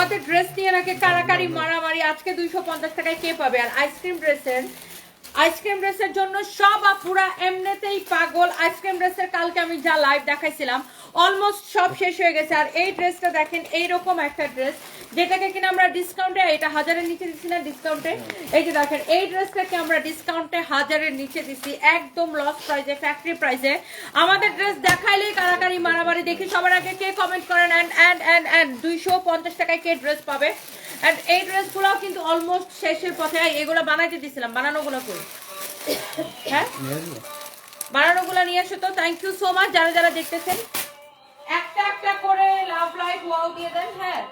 আমাদের ড্রেস নিয়ে নাকি কারাকারি, মারামারি, আজকে দুইশো পঞ্চাশ টাকায় কে পাবে? আর আইসক্রিম ড্রেসের আইসক্রিম ড্রেসের জন্য সব আপুরা এমনিতেই পাগল। আইসক্রিম ড্রেসের কালকে আমি যা লাইভ দেখাইছিলাম অলমোস্ট সব শেষ হয়ে গেছে। আর এই ড্রেসটা দেখেন, এইরকম একটা ড্রেস যেটাকে কিনা আমরা ডিসকাউন্টে এটা হাজারের নিচে দিচ্ছি না ডিসকাউন্টে এই যে দেখেন, এই ড্রেসটাকে আমরা ডিসকাউন্টে হাজারের নিচে দিচ্ছি, একদম লস প্রাইজে ফ্যাক্টরি প্রাইসে আমাদের ড্রেস দেখাইলেই কারাকারি, মারামারি দেখি সবার আগে কে কমেন্ট করেন? অ্যান্ড অ্যান্ড অ্যান্ড অ্যান্ড দুইশো পঞ্চাশ টাকায় কে ড্রেস পাবে? অ্যান্ড এই ড্রেসগুলো কিন্তু অলমোস্ট শেষের পথে এগুলো বানাইতে দিছিলাম, বানানোগুলো করি হ্যাঁ? বানানোগুলো নিয়ে এসো তো থ্যাংক ইউ সো মাচ যারা যারা দেখতেছেন। একটা একটা করে লাভ লাইক ওয়াও দিয়ে দেন হ্যাঁ।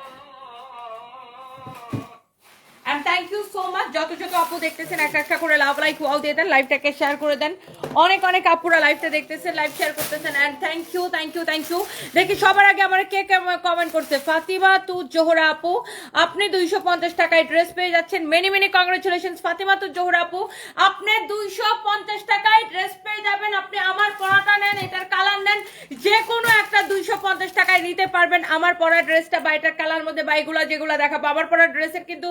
And thank you so much যত যত আপু দেখতেছেন একটা একটা করে লাভ লাইক ওয়াও দিয়ে দেন লাইভটাকে শেয়ার করে দেন। অনেক অনেক আপুরা লাইভটা দেখতেছেন লাইভ শেয়ার করতেছেন। And thank you thank you thank you দেখি, সবার আগে আমার কে কমেন্ট করছে? ফাতিমা তু জোহরা আপু, আপনি দুইশো পঞ্চাশ টাকায় ড্রেস পেয়ে যাচ্ছেন। মেনি মেনি কংগ্রেচুলেশন ফাতিমা তু জোহরা আপু। আপনি দুইশো পঞ্চাশ টাকায় ড্রেস পেয়ে যাবেন। আপনি আমার পরাটা নেন, এটার কালার নেন। যে কোনো একটা দুইশো পঞ্চাশ টাকায় নিতে পারবেন। আমার পরা ড্রেসটা বা এটার কালার মধ্যে বা এগুলা যেগুলো দেখাবো। আমার পরা ড্রেসের কিন্তু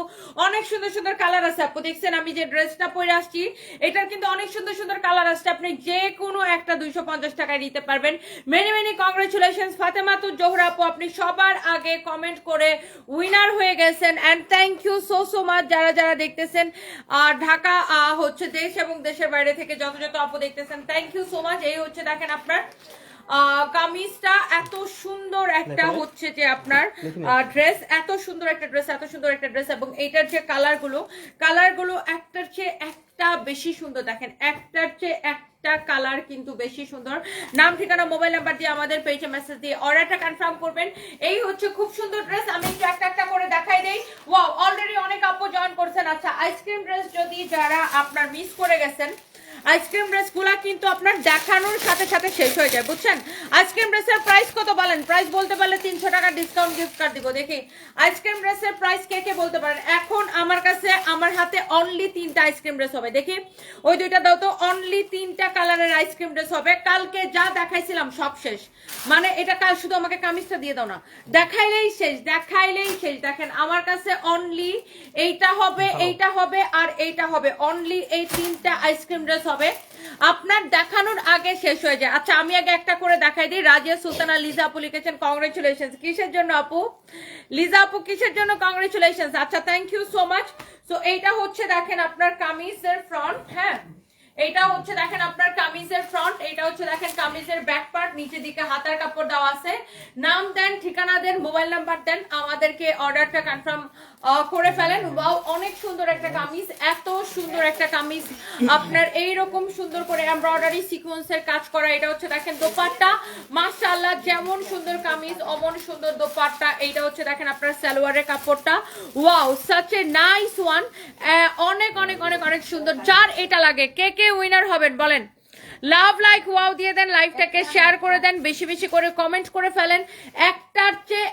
অনেক সুন্দর সুন্দর কালার আছে আপু। দেখছেন আমি যে ড্রেসটা পরে আসছি, এটার কিন্তু অনেক সুন্দর সুন্দর কালার আছে আপনি যে কোনো একটা দুইশো পঞ্চাশ টাকায় নিতে পারবেন। Many many congratulation Fatematur Zohra আপু। আপনি সবার আগে কমেন্ট করে উইনার হয়ে গেছেন। And thank you so so much যারা যারা দেখতেছেন আর ঢাকা হচ্ছে দেশ এবং দেশের বাইরে থেকে যত যত আপু দেখতেছেন থ্যাংক ইউ সো মাচ এই হচ্ছে দেখেন আপনার কামিজটা এত সুন্দর একটা হচ্ছে যে আপনার ড্রেস এত সুন্দর একটা ড্রেস এত সুন্দর একটা ড্রেস এবং এইটার যে কালারগুলো কালারগুলো একটার চেয়ে একটা বেশি সুন্দর। দেখেন একটার চেয়ে একটা কালার কিন্তু বেশি সুন্দর। নাম ঠিকানা মোবাইল নাম্বার দিয়ে আমাদের পেজে মেসেজ দিয়ে অর্ডারটা কনফার্ম করবেন। এই হচ্ছে খুব সুন্দর ড্রেস আমি একটু একটা একটা করে দেখাই দেই। ওয়াও অলরেডি অনেক আপু জয়েন করছেন। আচ্ছা আইসক্রিম ড্রেস যদি যারা আপনার মিস করে গেছেন আইসক্রিম ড্রেসগুলা কিন্তু আপনার দেখানোর সাথে সাথে শেষ হয়ে যায় বুঝছেন? আইসক্রিম ড্রেসের প্রাইস কত বলেন? প্রাইস বলতে পারলে তিনশো টাকা ডিসকাউন্ট গিফট কার্ড দিব দেখি। আইসক্রিম ড্রেসের প্রাইস কে কে বলতে পারেন? এখন আমার কাছে আমার হাতে অনলি তিনটা আইসক্রিম ড্রেস হবে দেখি। ওই দুইটা দাও তো অনলি তিনটা কালারের আইসক্রিম ড্রেস হবে। কালকে যা দেখাইছিলাম সব শেষ। মানে এটা কাল শুধু আমাকে কামিজটা দিয়ে দাও না। দেখাইলেই শেষ দেখাইলেই শেষ। দেখেন আমার কাছে অনলি এইটা হবে এইটা হবে আর এইটা হবে। অনলি এই তিনটা আইসক্রিম ড্রেস হবে। আপনার দেখানোর আগে শেষ হয়ে যায়। আচ্ছা আমি আগে একটা করে দেখাই দিই। রাজিয়া সুলতানা, লিজা আপু লিখেছেন কংগ্রেচুলেশন কিসের জন্য আপু? লিজা আপু, কিসের জন্য কংগ্রেচুলেশন আচ্ছা thank you so much so এইটা হচ্ছে দেখেন আপনার কামিজের ফ্রন্ট হ্যাঁ? এইটা হচ্ছে দেখেন আপনার কামিজের ফ্রন্ট এটা হচ্ছে দেখেন কামিজের ব্যাক পার্ট নিচের দিকে হাতার কাপড় দেওয়া আছে। নাম দেন, ঠিকানা দেন মোবাইল নাম্বার দেন, আমাদেরকে অর্ডারটা কনফার্ম করে ফেলেন। ওয়াও অনেক সুন্দর একটা কামিজ, এত সুন্দর একটা কামিজ। আপনার এই রকম সুন্দর করে এমব্রয়ডারি সিকোয়েন্সের কাজ করা, এটা হচ্ছে দেখেন দোপাট্টা। মাশাআল্লাহ, যেমন সুন্দর কামিজ, অমন সুন্দর দোপাট্টা। এইটা হচ্ছে দেখেন আপনার সালোয়ারের কাপড়টা। Wow such a nice one অনেক অনেক অনেক অনেক সুন্দর। যার এটা লাগে, কে কে উইনার হবেন, বলেন। লাভ লাইক ওয়াও দিয়ে দেন লাইভটাকে শেয়ার করে দেন, বেশি বেশি করে কমেন্ট করে ফেলেন। একটার চেয়ে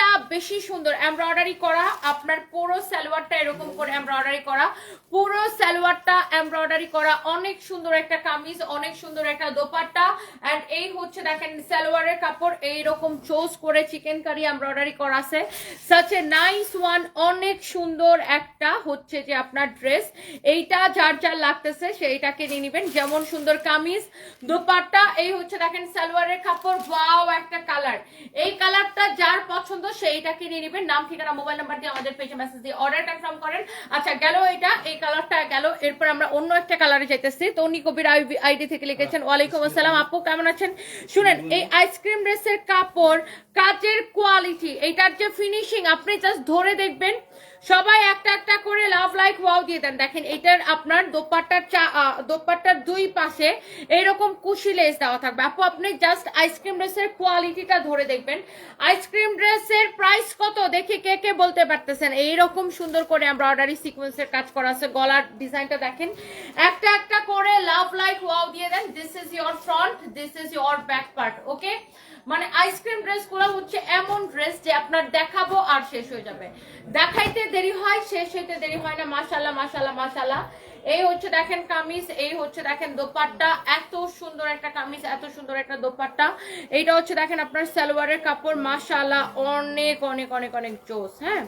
একটা বেশি সুন্দর। এমব্রয়ডারি করা, আপনার পুরো সালোয়ারটা এরকম করে এমব্রয়ডারি করা। পুরো সালোয়ারটা এমব্রয়ডারি করা। অনেক সুন্দর একটা কামিজ, অনেক সুন্দর একটা দোপাট্টা। এন্ড এই হচ্ছে দেখেন সালোয়ারের কাপড়, এইরকম চোজ করে চিকেন কারি এমব্রয়ডারি করা আছে। সাচ এ নাইস ওয়ান অনেক সুন্দর একটা হচ্ছে যে আপনার ড্রেস এইটা যার যার লাগতেছে সেইটাকে নিয়ে নিবেন। যেমন সুন্দর কামিজ, দোপাট্টা, এই হচ্ছে দেখেন সালোয়ারের কাপড়। ওয়াও একটা কালার এই কালারটা যার পছন্দ সেইটাকে নিয়ে নিবেন। নাম ঠিকানা মোবাইল নাম্বার দিয়ে আমাদের পেজে মেসেজ দিয়ে অর্ডার কনফার্ম করেন। আচ্ছা গেল এটা এই কালারটা গেল। এরপর আমরা অন্য একটা কালারে যাইতেছি। তনি কবির আইডি থেকে লিখেছেন ওয়ালাইকুম আসসালাম আপু কেমন আছেন? শুনেন এই আইসক্রিম ড্রেসের কাপড় কাজের কোয়ালিটি এটার যে ফিনিশিং আপনি জাস্ট ধরে দেখবেন। সবাই একটা একটা করে লাভ লাইক ওয়াও দিয়ে দেন। দেখেন, এটার আপনার দোপাট্টার চা দোপাট্টার দুই পাশে এইরকম কুশি লেস দেওয়া থাকবে। আপু, আপনি জাস্ট আইসক্রিম ড্রেসের কোয়ালিটিটা ধরে দেখবেন। আইসক্রিম ড্রেসের প্রাইস কত? দেখে কে কে বলতে পারতেছেন। এইরকম সুন্দর করে এমব্রয়ডারি সিকোয়েন্সের কাজ করা আছে। গলার ডিজাইনটা দেখেন। একটা একটা করে লাভ লাইক ওয়াও দিয়ে দেন। This is your front this is your back part okay মানে আইসক্রিম ড্রেসগুলো হচ্ছে এমন ড্রেস যে আপনার দেখাবো আর শেষ হয়ে যাবে। দেখাইতে দেরি হয়, শেষ হইতে দেরি হয় না। মাশাল্লাহ মাশাল্লাহ মাশাল্লাহ এই হচ্ছে দেখেন কামিজ, এই হচ্ছে দেখেন দোপাট্টা। এত সুন্দর একটা কামিজ, এত সুন্দর একটা দোপাট্টা। এইটা হচ্ছে দেখেন আপনার সালোয়ারের কাপড়। মাশাল্লাহ অনেক অনেক অনেক অনেক জোস হ্যাঁ?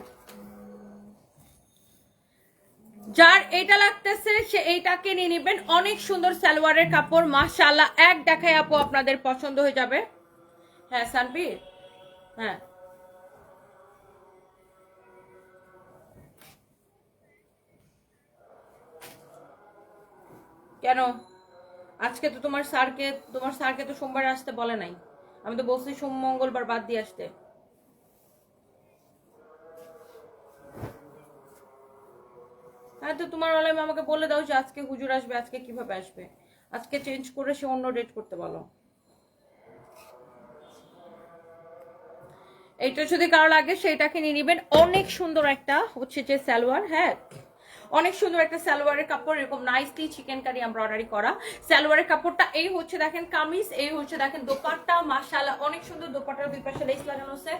যার এটা লাগতেছে, সে এইটাকে নিয়ে নিবেন। অনেক সুন্দর সালোয়ারের কাপড়। মাশাল্লাহ এক দেখায় আপু আপনাদের পছন্দ হয়ে যাবে। হ্যাঁ সানবীর? হ্যাঁ। কেন? আজকে তো তোমার স্যারকে তোমার স্যারকে তো সোমবার আসতে বলে নাই। আমি তো বলছি সোম, মঙ্গলবার বাদ দিয়ে আসতে। হ্যাঁ তো তোমার আলাইম আমাকে বলে দাও যে আজকে হুজুর আসবে, আজকে কীভাবে আসবে? আজকে চেঞ্জ করে সে অন্য ডেট করতে বলো। এইটা যদি কারও লাগে, সেইটাকে নিয়ে নিবেন। অনেক সুন্দর একটা হচ্ছে যে সালোয়ার হ্যাঁ? অনেক সুন্দর একটা সালোয়ারের কাপড়, এরকম নাইসলি চিকেন কারি এমব্রয়ডারি করা। সালোয়ারের কাপড়টা এই হচ্ছে দেখেন কামিজ, এই হচ্ছে দেখেন দোপাট্টা, মাশাআল্লাহ, অনেক সুন্দর দোপাট্টার দুই পাশে লেস লাগানো আছে।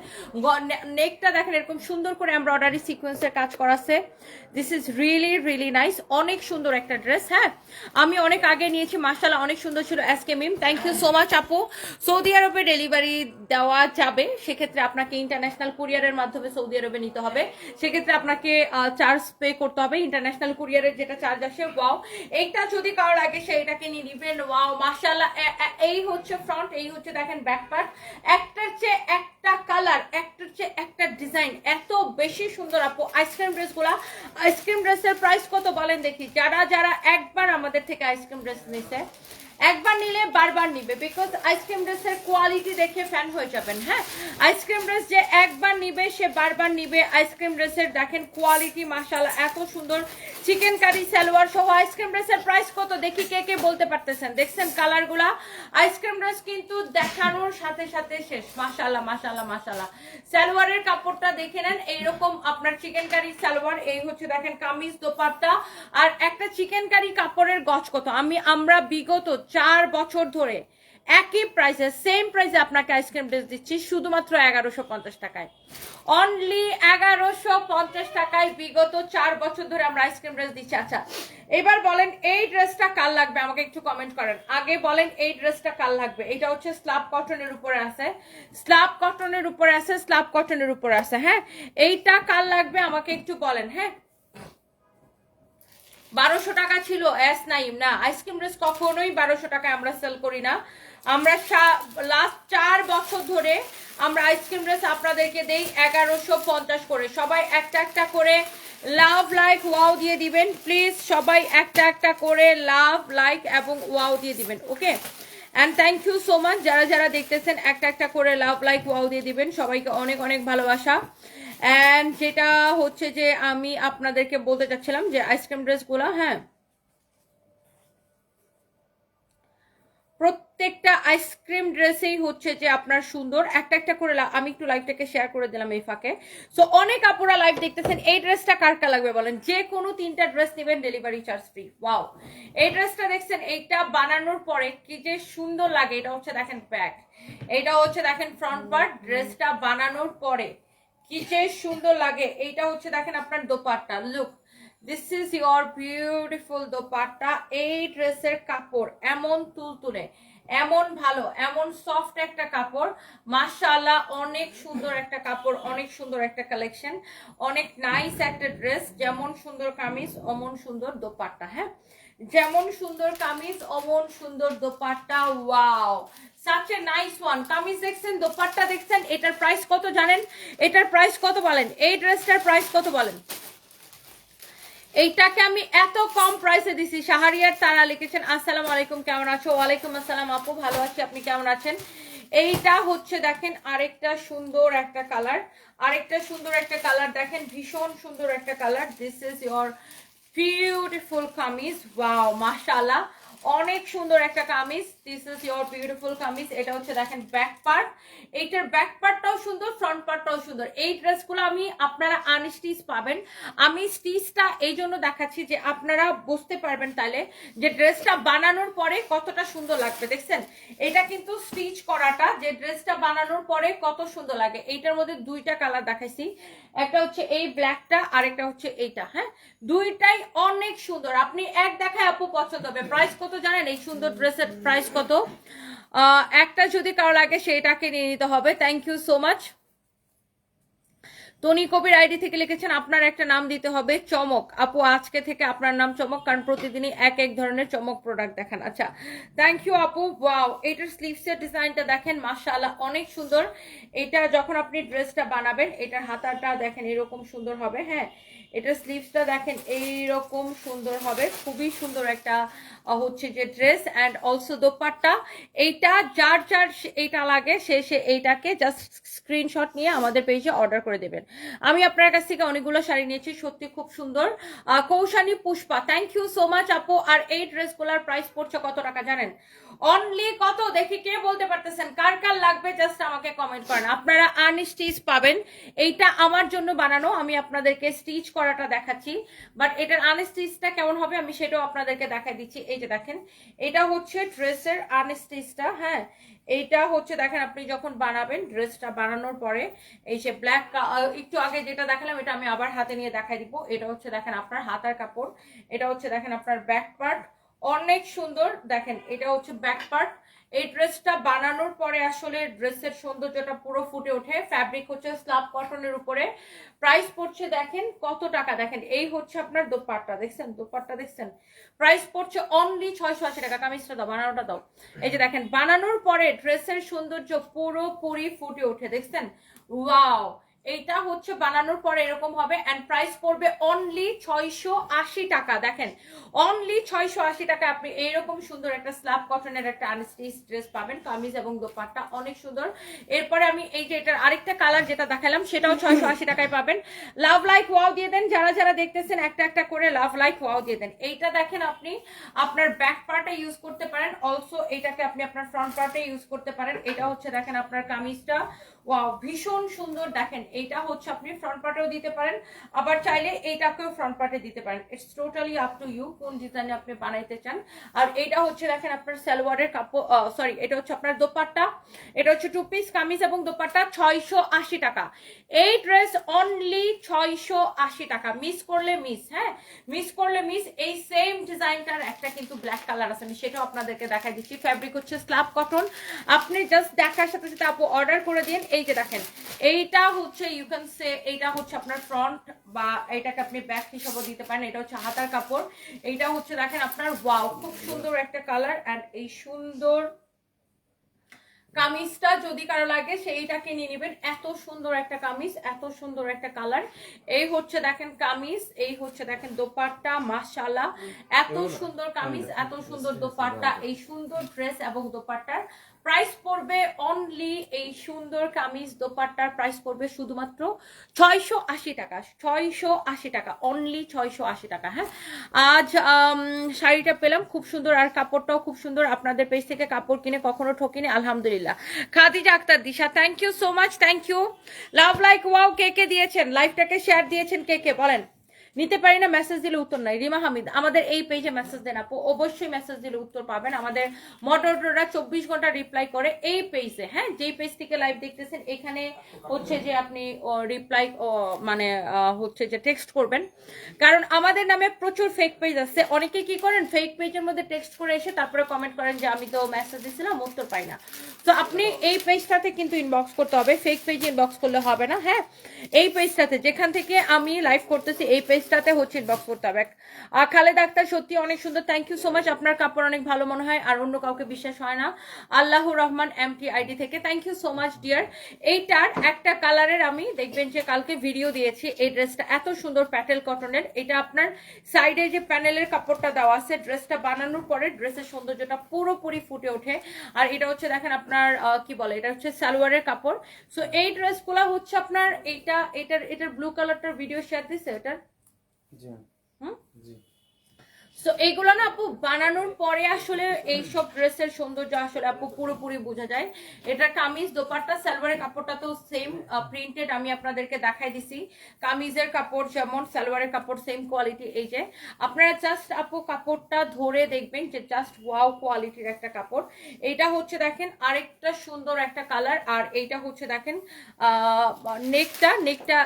নেকটা দেখেন এরকম সুন্দর করে এমব্রয়ডারি সিকোয়েন্সের কাজ করা আছে this is really really nice অনেক সুন্দর একটা ড্রেস হ্যাঁ? আমি অনেক আগে নিয়েছি, মাশাআল্লাহ, অনেক সুন্দর ছিল S K Mim thank you so much আপু। সৌদি আরবে ডেলিভারি দেওয়া যাবে, সেক্ষেত্রে আপনাকে ইন্টারন্যাশনাল কুরিয়ারের মাধ্যমে সৌদি আরবে নিতে হবে। সেক্ষেত্রে আপনাকে চার্জ পে করতে হবে ইন্টারন্যাশনাল কুরিয়ারের যেটা চার্জ আসে ওয়াও এইটা যদি কারও লাগে, সেইটাকে নিয়ে নিবেন ওয়াও এ- এই হচ্ছে ফ্রন্ট এই হচ্ছে দেখেন ব্যাক পার্ট একটার চেয়ে একটা কালার একটার চেয়ে একটা ডিজাইন এত বেশি সুন্দর আপু। আইসক্রিম ড্রেসগুলা আইসক্রিম ড্রেসের প্রাইস কত বলেন দেখি। যারা যারা একবার আমাদের থেকে আইসক্রিম ড্রেস নিছে একবার নিলে বারবার নিবে বিকজ আইসক্রিম ড্রেসের কোয়ালিটি দেখে ফ্যান হয়ে যাবেন হ্যাঁ? আইসক্রিম ড্রেস যে একবার নিবে, সে বারবার নিবে। আইসক্রিম ড্রেসের দেখেন কোয়ালিটি মাশাআল্লাহ, এত সুন্দর। চিকেন কারি সালোয়ার সহ আইসক্রিম ড্রেসের প্রাইস কত? দেখি কে কে বলতে পারতেছেন। দেখছেন কালারগুলা আইসক্রিম ড্রেস কিন্তু দেখানোর সাথে সাথে শেষ। মাশাআল্লাহ মাশাআল্লাহ মাশাআল্লাহ। সালোয়ারের কাপড়টা দেখে নেন, এইরকম আপনার চিকেন কারি সালোয়ার এই হচ্ছে দেখেন কামিজ দোপাট্টা। আর একটা চিকেন কারি কাপড়ের গছ কত? আমি, আমরা বিগত চার বছর ধরে একই প্রাইসে সেম প্রাইসে আপনাকে আইসক্রিম ড্রেস দিচ্ছি, শুধুমাত্র এগারোশো পঞ্চাশ টাকায়। অনলি এগারোশো পঞ্চাশ টাকায় বিগত চার বছর ধরে আমরা আইসক্রিম ড্রেস দিচ্ছি। আচ্ছা এবার বলেন এই ড্রেসটা কাল লাগবে? আমাকে একটু কমেন্ট করেন। আগে বলেন এই ড্রেসটা কাল লাগবে? এটা হচ্ছে স্লাব কটনের উপরে আছে। স্লাব কটনের উপরে আছে স্লাব কটনের উপরে আছে হ্যাঁ? এইটা কাল লাগবে? আমাকে একটু বলেন হ্যাঁ? বারোশো টাকা ছিল এস নাইম। না, আইসক্রিম ড্রেস কখনোই বারোশো টাকায় আমরা সেল করি না। আমরা লাস্ট চার বছর ধরে আমরা আইসক্রিম ড্রেস আপনাদেরকে দেই এগারোশো পঞ্চাশ করে। সবাই একটা একটা করে লাভ লাইক ওয়াও দিয়ে দিবেন। প্লিজ সবাই একটা একটা করে লাভ লাইক এবং ওয়াও দিয়ে দিবেন, okay? And thank you so much যারা যারা দেখতেছেন, একটা একটা করে লাভ লাইক ওয়াও দিয়ে দিবেন। সবাইকে অনেক অনেক ভালোবাসা। অ্যান্ড যেটা হচ্ছে যে আমি আপনাদেরকে বলতে চাচ্ছিলাম যে আইসক্রিম ড্রেসগুলো হ্যাঁ। প্রত্যেকটা আইসক্রিম ড্রেসেই হচ্ছে যে আপনার সুন্দর। একটা একটা করে আমি একটু লাইভটাকে শেয়ার করে দিলাম এই ফাঁকে। সো অনেক আপুরা লাইভ দেখতেছেন, এই ড্রেসটা কার কার লাগবে বলেন? যে কোনো তিনটা ড্রেস নেবেন ডেলিভারি চার্জ ফ্রি ওয়াও এই ড্রেসটা দেখছেন, এইটা বানানোর পরে কি যে সুন্দর লাগে। এটা হচ্ছে দেখেন ব্যাক এটা হচ্ছে দেখেন ফ্রন্ট পার্ট ড্রেসটা বানানোর পরে। কি যে সুন্দর লাগে। এইটা হচ্ছে দেখেন আপনার dupatta. Look this is your beautiful dupatta. এই ড্রেসের কাপড় এমন তুলতুলে, এমন ভালো, এমন সফট একটা কাপড়। মাশাআল্লাহ, অনেক সুন্দর একটা কাপড়, অনেক সুন্দর একটা কালেকশন অনেক নাইস একটা ড্রেস যেমন সুন্দর কামিজ, অমন সুন্দর দোপাট্টা হ্যাঁ? যেমন সুন্দর কামিজ, অমন সুন্দর dupatta wow such a nice one kameez দেখছেন, দোপাট্টা দেখছেন, এটার প্রাইস কত জানেন? এটার প্রাইস কত বলেন? এই ড্রেসটার প্রাইস কত বলেন? এইটাকে আমি এত কম প্রাইসে দিছি। শাহরিয়ার তারা লিখেছেন, আসসালামু আলাইকুম, কেমন আছো? ওয়ালাইকুম আসসালাম, আপু, ভালো আছি, আপনি কেমন আছেন? এইটা হচ্ছে, দেখেন, আরেকটা সুন্দর একটা কালার আরেকটা সুন্দর একটা কালার দেখেন, ভীষণ সুন্দর একটা colour this is your beautiful kameez wow মাশাআল্লাহ। অনেক সুন্দর একটা kameez. This is your beautiful kameez. এটা হচ্ছে দেখেন ব্যাক পার্ট এইটার ব্যাক পার্টটাও সুন্দর ফ্রন্ট পার্টটাও সুন্দর। এই ড্রেসগুলো আমি আপনারা আনস্টিচ পাবেন। আমি স্টিচটা এই জন্য দেখাচ্ছি যে আপনারা বুঝতে পারবেন তাহলে যে ড্রেসটা বানানোর পরে কতটা সুন্দর লাগবে, দেখছেন? এটা কিন্তু স্টিচ করাটা, যে ড্রেসটা বানানোর পরে কত সুন্দর লাগে। এইটার মধ্যে দুইটা কালার দেখাইছি। একটা হচ্ছে এই ব্ল্যাকটা আর একটা হচ্ছে এইটা হ্যাঁ? দুইটাই অনেক সুন্দর। আপনি এক দেখায় আপু পছন্দ হবে। প্রাইস কত জানেন? এই সুন্দর ড্রেসের প্রাইস কত? একটা যদি কারও লাগে সেটাকে নিয়ে নিতে হবে। Thank you so much Tony Kabir ID থেকে লিখেছেন, আপনার একটা নাম দিতে হবে চমক। আপু, আজকে থেকে আপনার নাম চমক, কারণ প্রতিদিনই এক এক ধরনের চমক প্রোডাক্ট দেখান। আচ্ছা থ্যাংক ইউ আপু ওয়াও এটার স্লিভসের ডিজাইনটা দেখেন, মাশাআল্লাহ, অনেক সুন্দর। এটা যখন আপনি ড্রেসটা বানাবেন, এটার হাতাটা দেখেন, এরকম সুন্দর হবে হ্যাঁ। এটার স্লিভসটা দেখেন এইরকম সুন্দর হবে। খুবই সুন্দর একটা হচ্ছে যে ড্রেস অ্যান্ড অলসো দোপাট্টা। এইটা যার যার এইটা লাগে, সে সে এইটাকে জাস্ট স্ক্রিনশট নিয়ে আমাদের পেজে অর্ডার করে দেবেন। আমি আপনার কাছ থেকে অনেকগুলো শাড়ি নিয়েছি, সত্যি খুব সুন্দর। Koushani Pushpa thank you so much আপু। আর এই ড্রেসগুলোর প্রাইস পড়ছে কত টাকা জানেন? অনলি কত? দেখি কে বলতে পারতেছেন? কার কার লাগবে? জাস্ট আমাকে কমেন্ট করেন। আপনারা আনস্টিচ পাবেন। এইটা আমার জন্য বানানো। আমি আপনাদেরকে স্টিচ করাটা দেখাচ্ছি। বাট এটার আনস্টিচটা কেমন হবে আমি সেটাও আপনাদেরকে দেখাই দিচ্ছি। এই যে দেখেন, এটা হচ্ছে ড্রেসের আনস্টিচটা হ্যাঁ? এইটা হচ্ছে, দেখেন, আপনি যখন বানাবেন ড্রেসটা বানানোর পরে, এই যে ব্ল্যাক একটু আগে যেটা দেখালাম, এটা আমি আবার হাতে নিয়ে দেখাই দিব। এটা হচ্ছে, দেখেন, আপনার হাতার কাপড়। এটা হচ্ছে, দেখেন, আপনার ব্যাক পার্ট অনেক সুন্দর। দেখেন, এটা হচ্ছে ব্যাক পার্ট এই ড্রেসটা বানানোর পরে আসলে ড্রেসের সৌন্দর্যটা পুরো ফুটে ওঠে। ফ্যাব্রিক হচ্ছে স্লাব কটনের উপরে। প্রাইস পড়ছে, দেখেন, কত টাকা? দেখেন, এই হচ্ছে আপনার দোপাট্টা। দেখছেন? দোপাট্টা দেখছেন? প্রাইস পড়ছে অনলি ছয়শো আশি টাকা। কামিজটা দাও, বানানোটা দাও। এই যে দেখেন, বানানোর পরে ড্রেসের সৌন্দর্য পুরোপুরি ফুটে ওঠে। দেখছেন? ওয়াও এইটা হচ্ছে বানানোর পরে এরকম হবে এন্ড প্রাইস পড়বে অনলি ছয়শো আশি টাকা। দেখেন অনলি ছয়শো আশি টাকা আপনি এইরকম সুন্দর একটা স্ল্যাব কটনের একটা আনস্টিচ ড্রেস পাবেন, কামিজ এবং দোপাট্টা, অনেক সুন্দর। এরপরে আমি এই যে এটার আরেকটা কালার যেটা দেখালাম, সেটাও ছয়শো আশি টাকায় পাবেন। লাভ লাইক ওয়াও দিয়ে দেন, যারা যারা দেখতেছেন একটা একটা করে লাভ লাইক ওয়াও দিয়ে দেন। এইটা দেখেন আপনি, আপনার ব্যাক পার্টে ইউজ করতে পারেন অলসো এটাকে আপনি আপনার ফ্রন্ট পার্টে ইউজ করতে পারেন। এটা হচ্ছে দেখেন আপনার কামিজটা ওয়াও ভীষণ সুন্দর। দেখেন, এইটা হচ্ছে আপনি ফ্রন্ট পার্টেও দিতে পারেন, আবার চাইলে এইটাকেও ফ্রন্ট পার্টে দিতে পারেন। It's totally up to you কোন ডিজাইনে আপনি বানাইতে চান। আর এটা হচ্ছে, দেখেন, আপনার সালোয়ারের কাপড় সরি এটা হচ্ছে আপনার দোপাট্টা। এটা হচ্ছে টু পিস কামিজ এবং দোপাট্টা, ছয়শো আশি টাকা। এই ড্রেস অনলি ছয়শো আশি টাকা। মিস করলে মিস হ্যাঁ? মিস করলে মিস এই সেম ডিজাইনটার একটা কিন্তু ব্ল্যাক কালার আছে। আমি সেটাও আপনাদেরকে দেখাই দিচ্ছি। ফ্যাব্রিক হচ্ছে স্ল্যাব কটন আপনি জাস্ট দেখার সাথে সাথে আপু অর্ডার করে দিন। এই যে দেখেন এইটা হচ্ছে ইউ ক্যান সে এইটা হচ্ছে আপনার ফ্রন্ট বা এটাকে আপনি ব্যাক হিসাবে দিতে পারেন এটা হচ্ছে হাতার কাপড়। এইটা হচ্ছে দেখেন আপনার ওয়াও খুব সুন্দর একটা কালার অ্যান্ড এই সুন্দর কামিজটা যদি কারও লাগে সেইটাকে নিয়ে নেবেন। এত সুন্দর একটা কামিজ এত সুন্দর একটা কালার এই হচ্ছে দেখেন কামিজ এই হচ্ছে দেখেন দোপাট্টা মাশাআল্লাহ। এত সুন্দর কামিজ এত সুন্দর দোপাট্টা এই সুন্দর ড্রেস এবং দোপাট্টার প্রাইস পড়বে অনলি এই সুন্দর কামিজ দোপাট্টার প্রাইস পড়বে শুধুমাত্র ছয়শো আশি টাকা, ছয়শো আশি টাকা অনলি ছয়শো আশি টাকা হ্যাঁ? আজ শাড়িটা পেলাম, খুব সুন্দর, আর কাপড়টাও খুব সুন্দর, আপনাদের পেজ থেকে কাপড় কিনে কখনো ঠকিনি, আলহামদুলিল্লাহ। Khadija Akter, Disha thank you so much thank you love like wow কে কে দিয়েছেন? লাইভটাকে শেয়ার দিয়েছেন কে কে? বলেন। নিতে পারি না মেসেজ দিলে উত্তর নাই। রিমা হামিদ, আমাদের এই পেজে মেসেজ দেন আপু। অবশ্যই মেসেজ দিলে উত্তর পাবেন। আমাদের মডারেটররা চব্বিশ ঘণ্টা রিপ্লাই করে এই পেজে হ্যাঁ? যেই পেজ থেকে লাইভ দেখতেছেন, এখানে হচ্ছে যে আপনি রিপ্লাই মানে হচ্ছে যে টেক্সট করবেন। কারণ আমাদের নামে প্রচুর ফেক পেজ আছে। অনেকে কি করেন? ফেক পেজের মধ্যে টেক্সট করে এসে তারপরে কমেন্ট করেন যে, আমি তো মেসেজ দিছিলাম, উত্তর পাই না। তো আপনি এই পেজটাতে কিন্তু ইনবক্স করতে হবে। ফেক পেজে ইনবক্স করলে হবে না হ্যাঁ? এই পেজটাতে যেখান থেকে আমি লাইভ করতেছি, এই পেজটাতে হচ্ছে ইনবক্স করতে হবে। খালেদ আক্তার, সত্যি অনেক সুন্দর। থ্যাংক ইউ সো মাচ আপনার কাপড় অনেক ভালো মনে হয়, আর অন্য কাউকে বিশ্বাস হয় না। আল্লাহ রহমান এম টি আইডি থেকে। Thank you so much dear এইটার একটা কালারের আমি, দেখবেন যে কালকে ভিডিও দিয়েছি, এই ড্রেসটা এত সুন্দর প্যাটেল কটনের এটা আপনার সাইডে যে প্যানেলের কাপড়টা দেওয়া আছে ড্রেসটা বানানোর পরে ড্রেসের সৌন্দর্যটা পুরোপুরি ফুটে ওঠে। আর এটা হচ্ছে দেখেন আপনার কি বলে, এটা হচ্ছে সালোয়ারের কাপড়। সো এই ড্রেসগুলো হচ্ছে আপনার, এইটা, এটার এটার ব্লু কালারটার ভিডিও শেয়ার দিছে, এটার? জি। হুম? জি। সো এইগুলো না আপু বানানোর পরে আসলে এইসব ড্রেসের সৌন্দর্য আসলে আপু পুরোপুরি বোঝা যায়। এটা কামিজ, দোপাট্টা, সালোয়ারের কাপড়টা তো সেম প্রিন্টেড আমি আপনাদেরকে দেখাই দিছি। কামিজের কাপড় যেমন সালোয়ারের কাপড় সেম কোয়ালিটি এই যে। আপনারা জাস্ট আপু কাপড়টা ধরে দেখবেন যে জাস্ট ওয়াও কোয়ালিটির একটা কাপড়। এইটা হচ্ছে দেখেন আরেকটা সুন্দর একটা কালার আর এইটা হচ্ছে দেখেন নেকটা নেকটা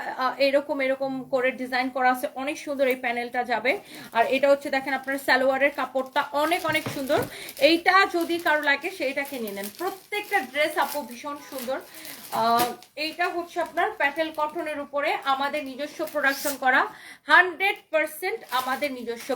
এরকম এরকম করে ডিজাইন করা আছে। অনেক সুন্দর এই প্যানেলটা যাবে। আর এটা হচ্ছে দেখেন আপনার সালোয়ারের কাপড়টা অনেক অনেক সুন্দর। এইটা যদি কারও লাগে, সেইটাকে নিয়ে নেন। প্রত্যেকটা ড্রেস আপু ভীষণ সুন্দর। এইটা হচ্ছে আপনার প্যাটেল কটনের উপরে আমাদের নিজস্ব প্রোডাকশন করা। হান্ড্রেড পার্সেন্ট আমাদের নিজস্ব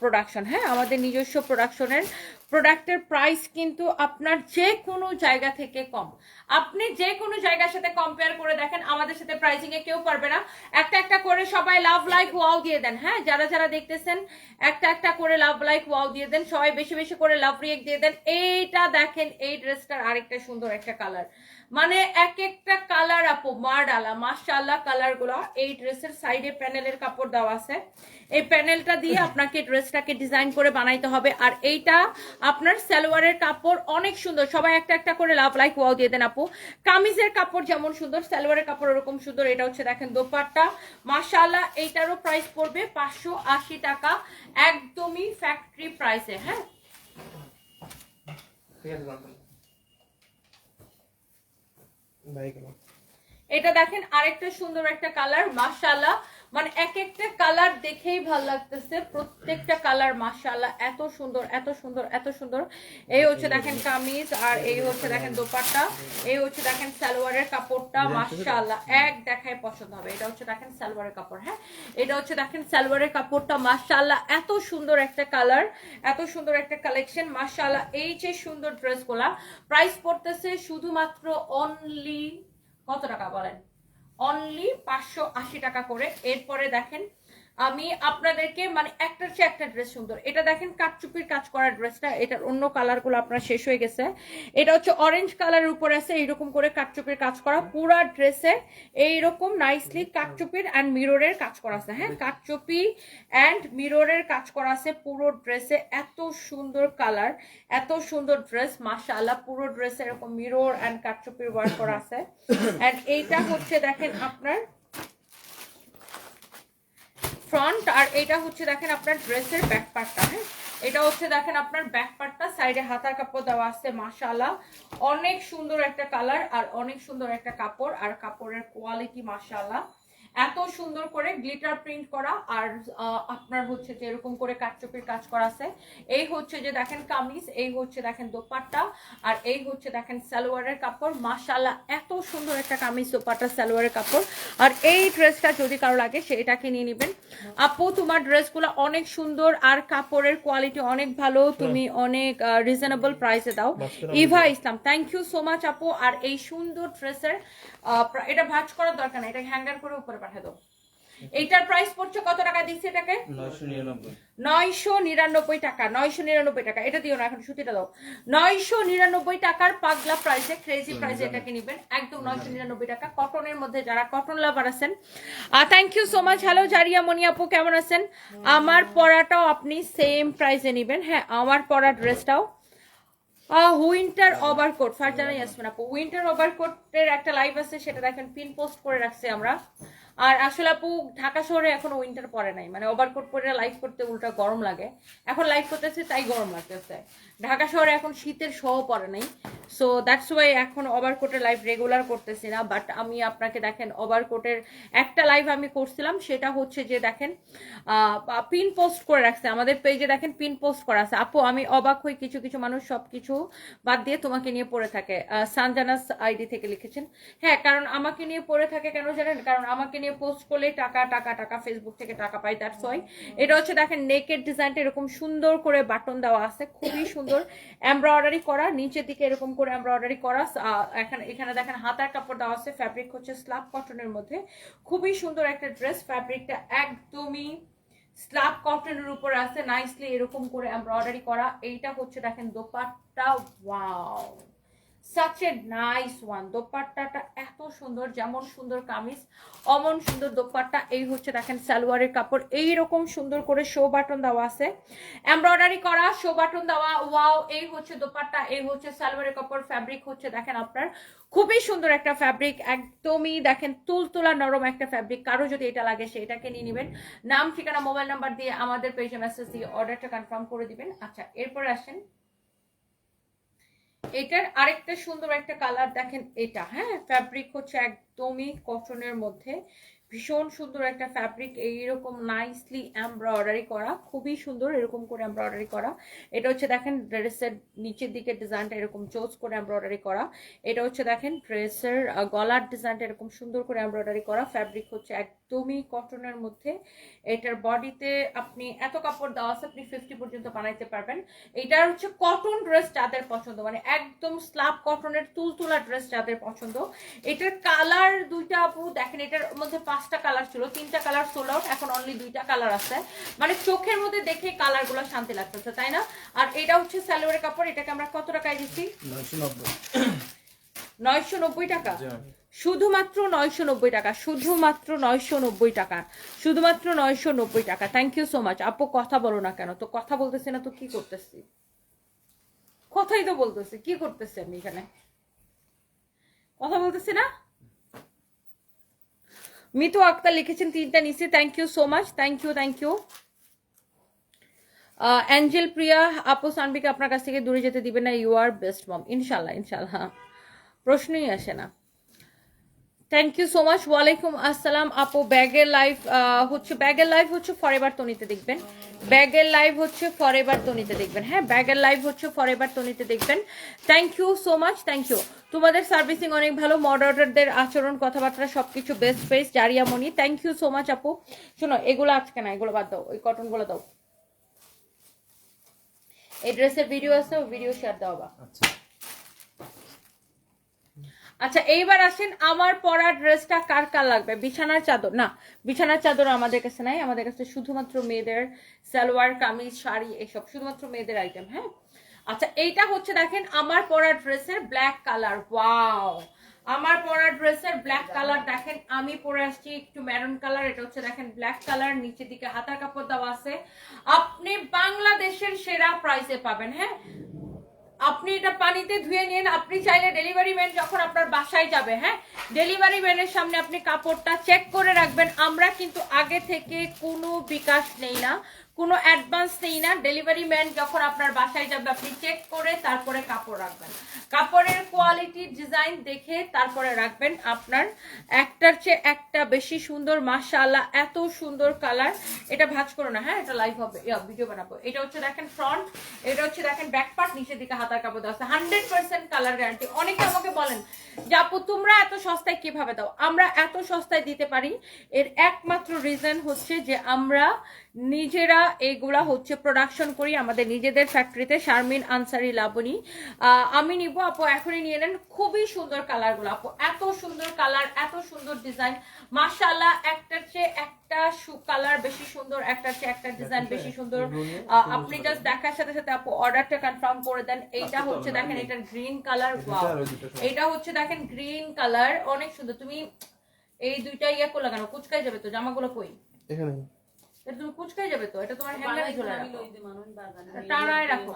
প্রোডাকশন হ্যাঁ? আমাদের নিজস্ব প্রোডাকশনের প্রোডাক্টের প্রাইস কিন্তু আপনার যে কোনো জায়গা থেকে কম। আপনি যে কোনো জায়গার সাথে কম্পেয়ার করে দেখেন, আমাদের সাথে প্রাইসিং এ কেউ পারবে না। একটা একটা করে সবাই লাভ লাইক ওয়াও দিয়ে দেন হ্যাঁ? যারা যারা দেখতেছেন, একটা একটা করে লাভ লাইক ওয়াও দিয়ে দেন, সবাই বেশি বেশি করে লাভ রিয়েক দিয়ে দেন। এইটা দেখেন, এই ড্রেসটার আরেকটা সুন্দর একটা কালার মানে এক একটা কালার আপু মার ডালা মাশাআল্লাহ কালারগুলো এই ড্রেসের সাইডে প্যানেলের কাপড় দেওয়া আছে। এই প্যানেলটা দিয়ে আপনাকে ড্রেসটাকে ডিজাইন করে বানাইতে হবে। আর এইটা আপনার সালোয়ারের কাপড় অনেক সুন্দর। সবাই একটা একটা করে লাভ লাইক ওয়াও দিয়ে দেন আপু। কামিজের কাপড় যেমন সুন্দর, সালোয়ারের কাপড় ওরকম সুন্দর। এটা হচ্ছে দেখেন দোপাট্টা। মাশাআল্লাহ এইটারও প্রাইস পড়বে পাঁচশো আশি টাকা। একদমই ফ্যাক্টরি প্রাইসে হ্যাঁ ঠিক আছে জানতাম ভাই কেন এটা দেখেন আরেকটা সুন্দর একটা কালার মাশাআল্লাহ। মানে এক একটা কালার দেখেই ভালো লাগতেছে। প্রত্যেকটা কালার মাশাআল্লাহ এত সুন্দর এত সুন্দর এত সুন্দর। এই হচ্ছে দেখেন কামিজ আর এই হচ্ছে দেখেন দোপাট্টা এই হচ্ছে দেখেন সালোয়ারের কাপড়টা মাশাআল্লাহ। এক দেখায় পছন্দ হবে। এটা হচ্ছে দেখেন সালোয়ারের কাপড় হ্যাঁ? এটা হচ্ছে দেখেন সালোয়ারের কাপড়টা মাশাআল্লাহ এত সুন্দর একটা কালার এত সুন্দর একটা কালেকশন মাশাআল্লাহ। এই যে সুন্দর ড্রেসগুলা প্রাইস পড়তেছে শুধুমাত্র অনলি কত টাকা বলেন? অনলি পাঁচশো আশি টাকা করে। এরপরে দেখেন আমি আপনাদেরকে মানে একটার চেয়ে একটা ড্রেস সুন্দর। এটা দেখেন কাটচুপির কাজ করা ড্রেসটা এটার অন্য কালারগুলো আপনার শেষ হয়ে গেছে। এটা হচ্ছে অরেঞ্জ কালারের উপরে আছে এইরকম করে কাটচুপির কাজ করা। পুরা ড্রেসে এইরকম নাইসলি কাটচুপির অ্যান্ড মিররের কাজ করা আছে। হ্যাঁ কাটচুপি অ্যান্ড মিররের কাজ করা আছে পুরো ড্রেসে এত সুন্দর কালার এত সুন্দর ড্রেস মাশাআল্লাহ পুরো ড্রেসে এরকম মিরর অ্যান্ড কাটচুপির ওয়ার্ক করা আছে। অ্যান্ড এইটা হচ্ছে দেখেন আপনার ফ্রন্ট আর এটা হচ্ছে দেখেন আপনার ড্রেসের ব্যাক পার্টটা হ্যাঁ? এটা হচ্ছে দেখেন আপনার ব্যাক পার্টটা সাইডে হাতার কাপড় দেওয়া আছে, মাশাআল্লাহ। অনেক সুন্দর একটা কালার আর অনেক সুন্দর একটা কাপড়, আর কাপড়ের কোয়ালিটি মাশাআল্লাহ। এত সুন্দর করে গ্লিটার প্রিন্ট করা আর আপনার হচ্ছে যে এরকম করে কাটচুপির কাজ করা আছে। এই হচ্ছে যে দেখেন কামিজ এই হচ্ছে দেখেন দোপাট্টা আর এই হচ্ছে দেখেন সালোয়ারের কাপড়। মাশাআল্লাহ এত সুন্দর একটা কামিজ দোপাট্টা সালোয়ারের কাপড়। আর এই ড্রেসটা যদি কারও লাগে সেটাকে নিয়ে নেবেন। আপু তোমার ড্রেসগুলো অনেক সুন্দর আর কাপড়ের কোয়ালিটি অনেক ভালো। তুমি অনেক রিজনেবল প্রাইসে দাও। Eva Islam thank you so much আপু। আর এই সুন্দর ড্রেসের এটা ভাজ করার দরকার নেই এটা হ্যাঙ্গার করে উপরে পাঠিয়ে দাও। এইটার প্রাইস পড়ছে কত টাকা দিচ্ছে এটাকে? নয়শো নিরানব্বই। টাকা নয়শো নিরানব্বই টাকা। এটা দিও না এখন সুতিটা দাও। নয়শো নিরানব্বই টাকার পাগলা প্রাইসে ক্রেজি প্রাইসে এটাকে নিবেন। একদম নয়শো নিরানব্বই টাকা। কটনের মধ্যে যারা কটন লাভার আছেন thank you so much hello Zaria Moni আপু কেমন আছেন? আমার পরাটাও আপনি সেম প্রাইসে নিবেন। হ্যাঁ আমার পরা ড্রেসটাও উইন্টার ওভারকোট ফারজানা ইয়াসমিন আপু উইন্টার ওভারকোটের একটা লাইভ আছে সেটা দেখেন পিন পোস্ট করে রাখছি আমরা। আর আসলে আপু, ঢাকা শহরে এখন উইন্টার পরে নাই। মানে ওভারকোট পরে লাইভ করতে উল্টা গরম লাগে। এখন লাইভ করতেছে, তাই গরম লাগতেছে। ঢাকা শহরে এখন শীতের সহ পরে নাই। সো দ্যাটস ওয়াই এখন ওভারকোটের লাইভ রেগুলার করতেছি না। বাট আমি আপনাকে দেখেন ওভারকোটের একটা লাইভ আমি করছিলাম, সেটা হচ্ছে যে দেখেন পিন পোস্ট করে রাখছে। আমাদের পেজে দেখেন পিন পোস্ট করা আছে। আপু, আমি অবাক হই, কিছু কিছু মানুষ সবকিছু বাদ দিয়ে তোমাকে নিয়ে পড়ে থাকে। সানজানাস আইডি থেকে লিখেছেন। হ্যাঁ কারণ আমাকে নিয়ে পড়ে থাকে কেন জানেন? কারণ আমাকে নিয়ে পোস্ট করলে টাকা টাকা টাকা ফেসবুক থেকে টাকা পাই দ্যাটস ওয়াই এটা হচ্ছে দেখেন নেকের ডিজাইনটা এরকম সুন্দর করে বাটন দেওয়া আছে, খুবই সুন্দর। এমব্রয়ডারি করা, নিচের দিকে এরকম করে এমব্রয়ডারি করা। এখানে এখানে দেখেন হাতার কাপড় দেওয়া আছে ফ্যাব্রিক হচ্ছে স্লাব কটনের মধ্যে। খুবই সুন্দর একটা ড্রেস ফ্যাব্রিকটা একদমই স্লাব কটনের উপর আছে। নাইসলি এরকম করে এমব্রয়ডারি করা। এইটা হচ্ছে দেখেন dupatta wow such a nice one দোপাট্টাটা এত সুন্দর, যেমন সুন্দর কামিজ, অমন সুন্দর দোপাট্টা। এই হচ্ছে দেখেন সালোয়ারের কাপড়। এই রকম সুন্দর করে শো বাটন দেওয়া আছে। এমব্রয়ডারি করা শো বাটন দেওয়া। ওয়াও এই হচ্ছে দোপাট্টা, এই হচ্ছে সালোয়ারের কাপড়। ফ্যাব্রিক হচ্ছে দেখেন আপনার, খুবই সুন্দর একটা ফ্যাব্রিক একদমই দেখেন তুলতুলা নরম একটা ফ্যাব্রিক কারও যদি এটা লাগে, সেটাকে নিয়ে নেবেন। নাম, ঠিকানা মোবাইল নাম্বার দিয়ে আমাদের পেজে মেসেজ দিয়ে অর্ডারটা কনফার্ম করে দিবেন। আচ্ছা এরপর আসেন এটার আরেকটা সুন্দর একটা কালার দেখেন এটা হ্যাঁ? ফ্যাব্রিক হচ্ছে একদমই কটনের মধ্যে। ভীষণ সুন্দর একটা ফ্যাব্রিক এইরকম নাইসলি এমব্রয়ডারি করা, খুবই সুন্দর এরকম করে এমব্রয়ডারি করা। এটা হচ্ছে দেখেন ড্রেসের নিচের দিকে ডিজাইনটা এরকম চোজ করে এমব্রয়ডারি করা। এটা হচ্ছে দেখেন ড্রেসের গলার ডিজাইনটা এরকম সুন্দর করে এমব্রয়ডারি করা। ফ্যাব্রিক হচ্ছে একদমই কটনের মধ্যে। এটার বডিতে আপনি এত কাপড় দেওয়া আছে, আপনি ফিফটি পর্যন্ত বানাইতে পারবেন। এটার হচ্ছে কটন ড্রেস যাদের পছন্দ মানে একদম স্লাব কটনের তুলতুলা ড্রেস যাদের পছন্দ। এটার কালার দুইটা আপু দেখেন, এটার মধ্যে পাঁচটা কালার ছিল তিনটা কালার সোল আউট এখন অনলি দুইটা কালার আছে। মানে চোখের মধ্যে দেখে কালারগুলো শান্তি লাগতেছে তাই না? আর এটা হচ্ছে সালোয়ারের কাপড় এটাকে আমরা কত টাকায় দিচ্ছি? নয়শো নব্বই। টাকা? শুধুমাত্র নয়শো নব্বই টাকা শুধুমাত্র নয়শো নব্বই টাকা শুধুমাত্র নয়শো নব্বই টাকা। থ্যাংক ইউ সো মাচ আপু কথা বলো না কেন? তো কথা বলতেছি না তো কি করতেছি? কথাই তো বলতেছি কি করতেছি আমি এখানে? কথা বলতেছি না? মিতু আক্তার লিখেছেন তিনটা নিচে thank you so much thank you thank you angel Priya, আপু সানবিকে আপনার কাছ থেকে দূরে যেতে দিবে না। ইউ আর বেস্ট মম ইনশাল্লাহ ইনশাল্লাহ প্রশ্নই আসে না। থ্যাংক ইউ সো মাচ ওয়ালাইকুম আসসালাম আপু। ব্যাগের লাইভ হচ্ছে, ব্যাগের লাইভ হচ্ছে ফরএভার তনিতে দেখবেন। ব্যাগের লাইভ হচ্ছে ফরএভার তনিতে দেখবেন। হ্যাঁ ব্যাগের লাইভ হচ্ছে ফরএভার তনিতে দেখবেন। Thank you so much thank you তোমাদের সার্ভিসিং অনেক ভালো মডারেটরদের আচরণ, কথাবার্তা, সবকিছু best face Zaria Moni thank you so much আপু। শোনো, এগুলো আজকে না, এগুলো বাদ দাও, ওই কটনগুলো দাও। এই ড্রেসের ভিডিও আছে ভিডিও শেয়ার দাও বা আচ্ছা। আচ্ছা এইবার আসেন আমার পরা ড্রেসটা কার কার লাগবে? বিছানার চাদর। না, বিছানার চাদর আমাদের কাছে নাই। আমাদের কাছে শুধুমাত্র মেয়েদের সালোয়ার, কামিজ, শাড়ি, এসব। শুধুমাত্র মেয়েদের আইটেম হ্যাঁ? আচ্ছা এইটা হচ্ছে দেখেন আমার পরা ড্রেসের ব্ল্যাক কালার ওয়াও আমার পরা ড্রেসের ব্ল্যাক কালার দেখেন, আমি পরে আসছি একটু ম্যারুন কালার এটা হচ্ছে দেখেন ব্ল্যাক কালার নিচের দিকে হাতার কাপড় দেওয়া আছে। আপনি বাংলাদেশের সেরা প্রাইসে পাবেন হ্যাঁ? আপনি এটা পানিতে ধুয়ে নিন। আপনি চাইলে ডেলিভারি ম্যান যখন আপনার বাসায় যাবে হ্যাঁ? ডেলিভারি ম্যানের সামনে আপনি কাপড়টা চেক করে রাখবেন। আমরা কিন্তু আগে থেকে কোনো বিকাশ নেই না। কোনো অ্যাডভান্স নেই না। ডেলিভারি ম্যান যখন আপনার বাসায় যাবে, আপনি চেক করে তারপরে কাপড় রাখবেন। কাপড়ের কোয়ালিটি ডিজাইন দেখে তারপরে রাখবেন আপনার। একটার চেয়ে একটা বেশি সুন্দর, মাশাআল্লাহ, এত সুন্দর কালার এটা ভাজ করো না হ্যাঁ? এটা লাইভ হবে ভিডিও বানাবো। এটা হচ্ছে দেখেন ফ্রন্ট এটা হচ্ছে দেখেন ব্যাক পার্ট নিচের দিকে হাতার কাপড় দেওয়া আছে। হান্ড্রেড পার্সেন্ট কালার গ্যারান্টি অনেকে আমাকে বলেন, যে আপু, তোমরা এত সস্তায় কীভাবে দাও? আমরা এত সস্তায় দিতে পারি। এর একমাত্র রিজন হচ্ছে যে আমরা নিজেরা এইগুলা হচ্ছে প্রোডাকশন করি আমাদের নিজেদের ফ্যাক্টরিতে শারমিন আনসারি লাবণী। আহ, আমি নিব আপু এখনই নিয়ে নেন। খুবই সুন্দর কালারগুলো আপু। এত সুন্দর কালার এত সুন্দর ডিজাইন মাশাআল্লাহ একটার চেয়ে একটা কালার বেশি সুন্দর একটার চেয়ে একটা ডিজাইন বেশি সুন্দর। আপনি জাস্ট দেখার সাথে সাথে আপু অর্ডারটা কনফার্ম করে দেন। এইটা হচ্ছে দেখেন এটার গ্রিন কালার। এটা হচ্ছে দেখেন গ্রিন কালার অনেক সুন্দর। তুমি এই দুইটা ইয়ে করলে কেন? কুচকাই যাবে তো জামাগুলো কই? এখানে। এটা তুমি কুচকাই যাবে তো এটা তোমার হ্যাঙ্গারে ঝুলে টানায় রাখো।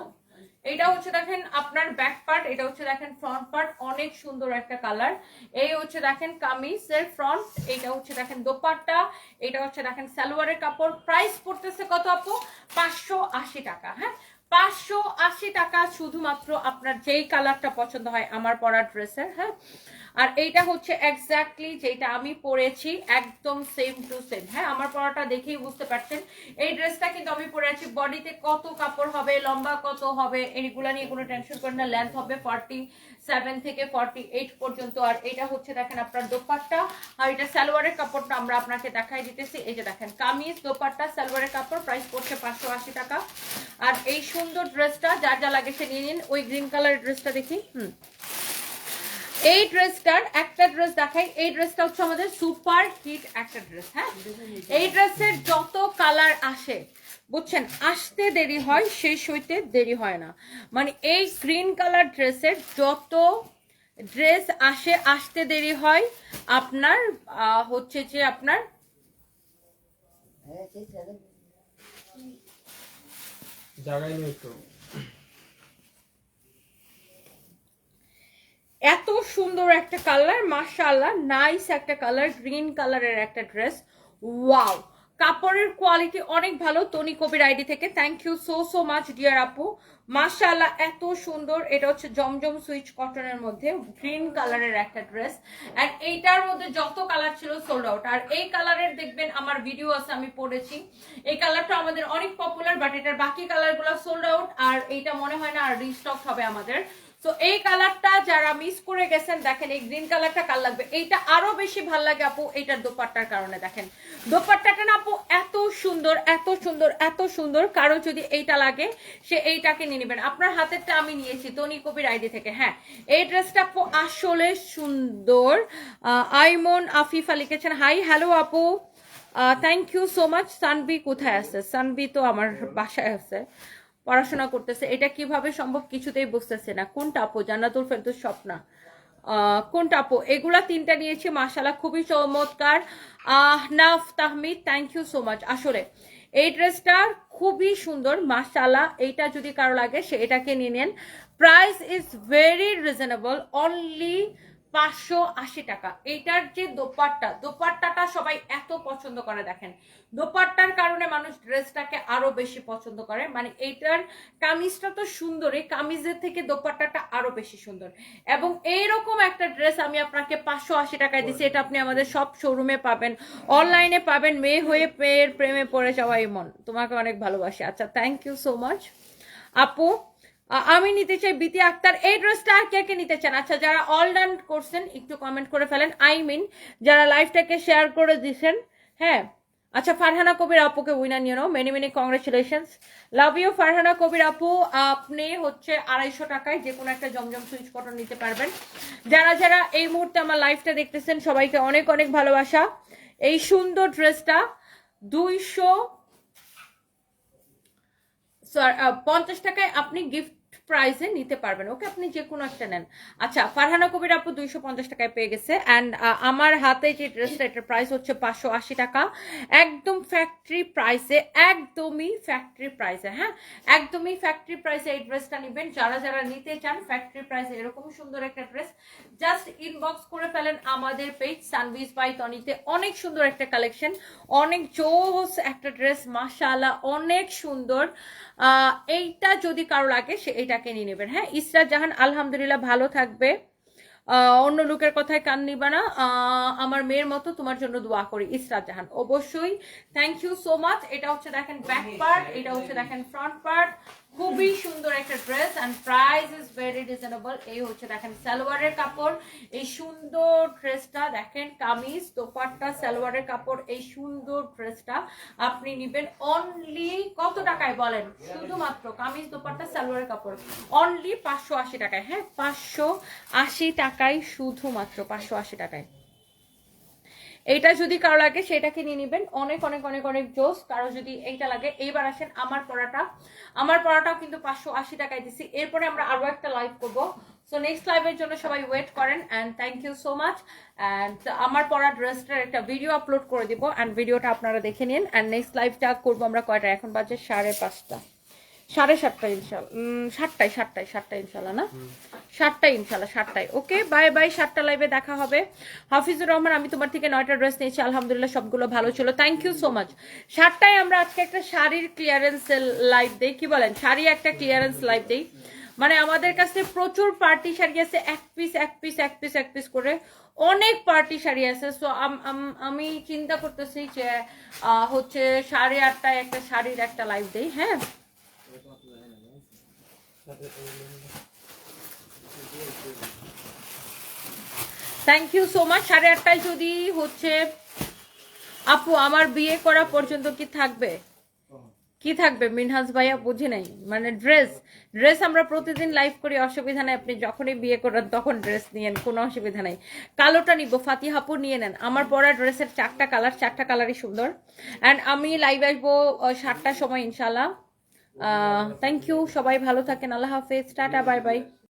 এটা হচ্ছে দেখেন আপনার ব্যাক পার্ট এটা হচ্ছে দেখেন ফ্রন্ট পার্ট অনেক সুন্দর একটা কালার এই হচ্ছে দেখেন কামিজের ফ্রন্ট এটা হচ্ছে দেখেন দোপাট্টা এটা হচ্ছে দেখেন সালোয়ারের কাপড়। প্রাইস পড়তেছে কত আপু? পাঁচশো আশি টাকা হ্যাঁ? পাঁচশো আশি টাকা শুধুমাত্র আপনার যেই কালারটা পছন্দ হয় আমার পরা ড্রেসের হ্যাঁ? আর এইটা হচ্ছে এক্স্যাক্টলি যেটা আমি পরেছি, একদম সেম টু সেম হ্যাঁ আমার পরাটা দেখেই বুঝতে পারছেন। এই ড্রেসটা কিন্তু আমি পরে আছি। বডিতে কত কাপড় হবে, লম্বা কত হবে, এইগুলা নিয়ে কোনো টেনশন করেন না। লেন্থ হবে ফর্টি সেভেন থেকে ফর্টি এইট পর্যন্ত। আর এটা হচ্ছে দেখেন আপনার দোপাট্টা। আর এটা সালোয়ারের কাপড়টা আমরা আপনাকে দেখাই দিতেছি। এই যে দেখেন, কামিজ, দোপাট্টা, সালোয়ারের কাপড় প্রাইস পড়ছে পাঁচশো আশি টাকা। আর এই সুন্দর ড্রেসটা যার যা লাগে সে নিয়ে নিন। ওই গ্রিন কালারের ড্রেসটা দেখি। হুম। এই ড্রেসটার একটা ড্রেস দেখাই। এই ড্রেসটা হচ্ছে আমাদের সুপার হিট একটা ড্রেস হ্যাঁ? এই ড্রেসের যত কালার আসে, বুঝছেন? আসতে দেরি হয়, শেষ হইতে দেরি হয় না। মানে এই গ্রিন কালার ড্রেসের যত ড্রেস আসে, আসতে দেরি হয়। আপনার হচ্ছে যে আপনার জায়গায় নেই তো। এত সুন্দর একটা কালার মাশাআল্লাহ নাইস একটা কালার গ্রিন কালারের একটা ড্রেস ওয়াও কাপড়ের কোয়ালিটি অনেক ভালো তনি কবির আইডি থেকে। Thank you so so much dear আপু। মাশাআল্লাহ, এত সুন্দর। এটা হচ্ছে জমজম সুইচ কটনের মধ্যে গ্রিন কালারের একটা ড্রেস এন্ড এইটার মধ্যে যত কালার ছিল সোল্ড আউট আর এই কালারের দেখবেন আমার ভিডিও আছে, আমি পড়েছি। এই কালারটা আমাদের অনেক পপুলার বাট এটার বাকি কালারগুলো সোল্ড আউট আর এইটা মনে হয় না আর রিস্টক হবে আমাদের। তো এই কালারটা যারা মিস করে গেছেন, দেখেন এই গ্রিন কালারটা কাল লাগবে? এইটা আরও বেশি ভালো লাগে আপু, এইটার দোপাট্টার কারণে, দেখেন। দোপাট্টাটা না আপু, এত সুন্দর এত সুন্দর এত সুন্দর, কারও যদি এইটা লাগে, সে এইটাকে নিয়ে নেবেন। আপনার হাতেরটা আমি নিয়েছি, তনি কবির আইডি থেকে হ্যাঁ। এই ড্রেসটা আপু আসলে সুন্দর। আইমন আফিফা লিখেছেন হাই হ্যালো আপু। Thank you so much Sanbi কোথায় আছে? সানবি তো আমার বাসায় আছে। পড়াশোনা করতেছে এটা কীভাবে সম্ভব কিছুতেই বুঝতেছে না। কোনটা আপু জান্নাতুল ফেরদৌস স্বপ্না? আহ, কোনটা আপু? এগুলা তিনটা নিয়েছি মাশাল্লাহ খুবই চমৎকার। আহ Naf Tahmid thank you so much আসলে এই ড্রেসটা খুবই সুন্দর মাশাল্লাহ এইটা যদি কারও লাগে সে এটাকে নিয়ে নেন। Price is very reasonable only পাঁচশো আশি টাকা। এইটার যে দোপাট্টা, দোপাট্টাটা সবাই এত পছন্দ করে দেখেন। দোপাট্টার কারণে মানুষ ড্রেসটাকে আরও বেশি পছন্দ করে। মানে এইটার কামিজটা তো সুন্দর, এই কামিজের থেকে দোপাট্টাটা আরও বেশি সুন্দর। এবং এইরকম একটা ড্রেস আমি আপনাকে পাঁচশো আশি টাকায় দিচ্ছি, এটা আপনি আমাদের সব শোরুমে পাবেন। অনলাইনে পাবেন, মেয়ে হয়ে মেয়ের প্রেমে পড়ে যাওয়া মন। তোমাকে অনেক ভালোবাসি। আচ্ছা থ্যাংক ইউ সো মাচ আপু আমি নিতে চাই বিতি আক্তার। এই ড্রেসটা আর কে কে নিতে চান? আচ্ছা যারা অল ডান করছেন, একটু কমেন্ট করে ফেলেন। আই মিন যারা লাইভটাকে শেয়ার করে দিছেন হ্যাঁ। আচ্ছা ফারহানা কবির আপুকে উইনার নিয়ে নাও। Many many congratulations love you Farhana Kabir আপু। আপনি হচ্ছে আড়াইশো টাকায় যে কোনো একটা জমজম সুইচ কটন নিতে পারবেন। যারা যারা এই মুহূর্তে আমার লাইভটা দেখতেছেন, সবাইকে অনেক অনেক ভালোবাসা। এই সুন্দর ড্রেসটা দুইশো পঞ্চাশ টাকায় আপনি গিফট প্রাইসে নিতে পারবেন। ওকে, আপনি যে কোনো একটা নেন। আচ্ছা ফারহানা কবির আপু দুইশো পঞ্চাশ টাকায় পেয়ে গেছে। অ্যান্ড আমার হাতে যে ড্রেসটা এটার প্রাইস হচ্ছে পাঁচশো আশি টাকা। একদম ফ্যাক্টরি প্রাইসে একদমই ফ্যাক্টরি প্রাইসে হ্যাঁ? একদমই ফ্যাক্টরি প্রাইসে এই ড্রেসটা নেবেন। যারা যারা নিতে চান ফ্যাক্টরি প্রাইসে এরকম সুন্দর একটা ড্রেস জাস্ট ইনবক্স করে ফেলেন আমাদের পেজ সানভিস বাই তনিতে অনেক সুন্দর একটা কালেকশন অনেক জোস একটা ড্রেস মাশাআল্লাহ, অনেক সুন্দর। এইটা যদি কারও লাগে, সে এটাকে নিয়ে নেবেন। হ্যাঁ ইসরাত জাহান, আলহামদুলিল্লাহ ভালো থাকবে। অন্য লোকের কথায় কান নিবা না। আমার মেয়ের মতো তোমার জন্য দোয়া করি, ইসরাত জাহান। অবশ্যই থ্যাংক ইউ সো মাচ এটা হচ্ছে দেখেন ব্যাক পার্ট এটা হচ্ছে দেখেন ফ্রন্ট পার্ট খুবই সুন্দর একটা dress and price is very reasonable এই হচ্ছে দেখেন সালোয়ারের কাপড়। এই সুন্দর ড্রেসটা দেখেন কামিজ, দোপাট্টা, সালোয়ারের কাপড়, এই সুন্দর ড্রেসটা আপনি নেবেন অনলি কত টাকায় বলেন? শুধুমাত্র কামিজ, দোপাট্টা, সালোয়ারের কাপড়। অনলি পাঁচশো আশি টাকায় হ্যাঁ? পাঁচশো আশি টাকায় শুধুমাত্র পাঁচশো আশি টাকায়। এইটা যদি কারও লাগে, সেটাকে নিয়ে নেবেন। অনেক অনেক অনেক অনেক জোস। কারও যদি এইটা লাগে, এইবার আসেন আমার পড়াটা। আমার পড়াটাও কিন্তু পাঁচশো আশি টাকায় দিছি। এরপরে আমরা আরও একটা লাইভ করব। সো নেক্সট লাইভের জন্য সবাই ওয়েট করেন and thank you so much and আমার পড়া ড্রেসটার একটা ভিডিও আপলোড করে দিব অ্যান্ড ভিডিওটা আপনারা দেখে নিন। অ্যান্ড নেক্সট লাইভটা করব আমরা কয়টা এখন বাজে সাড়ে পাঁচটা। সাড়ে সাতটা ইনশাল্লাহ। উম, সাতটায় সাতটায় সাতটায় ইনশাল্লাহ না? সাতটায় ইনশাল্লাহ সাতটায়। ওকে বাই বাই সাতটা লাইভে দেখা হবে। হাফিজুর রহমান আমি তোমার থেকে নয়টা ড্রেস নিয়েছি আলহামদুলিল্লাহ সবগুলো ভালো ছিল। থ্যাংক ইউ সো মাচ সাতটায় আমরা আজকে একটা শাড়ির ক্লিয়ারেন্স লাইভ দেই। কি বলেন? শাড়ি একটা ক্লিয়ারেন্স লাইভ দেই। মানে আমাদের কাছে প্রচুর পার্টি শাড়ি আছে এক পিস এক পিস এক পিস এক পিস করে অনেক পার্টি শাড়ি আছে। সো আমি চিন্তা করতেছি যে হচ্ছে সাড়ে আটটায় একটা শাড়ির একটা লাইভ দেই হ্যাঁ? থ্যাংক ইউ সো মাচ সাড়ে আটটায় যদি হচ্ছে, আপু, আমার বিয়ে করা পর্যন্ত কি থাকবে? কি থাকবে? মিনহাজ ভাইয়া বুঝি নাই। মানে ড্রেস ড্রেস আমরা প্রতিদিন লাইভ করি, অসুবিধা নাই। আপনি যখনই বিয়ে করেন তখন ড্রেস নিয়েন কোনো অসুবিধা নাই। কালোটা নিব, ফাতিহাপুর নিয়ে নেন। আমার পরা ড্রেসের চারটা কালার চারটা কালারই সুন্দর। অ্যান্ড আমি লাইভ আসব সাতটার সময় ইনশাল্লাহ থ্যাংক ইউ সবাই ভালো থাকেন আল্লাহ হাফেজ টাটা বাই বাই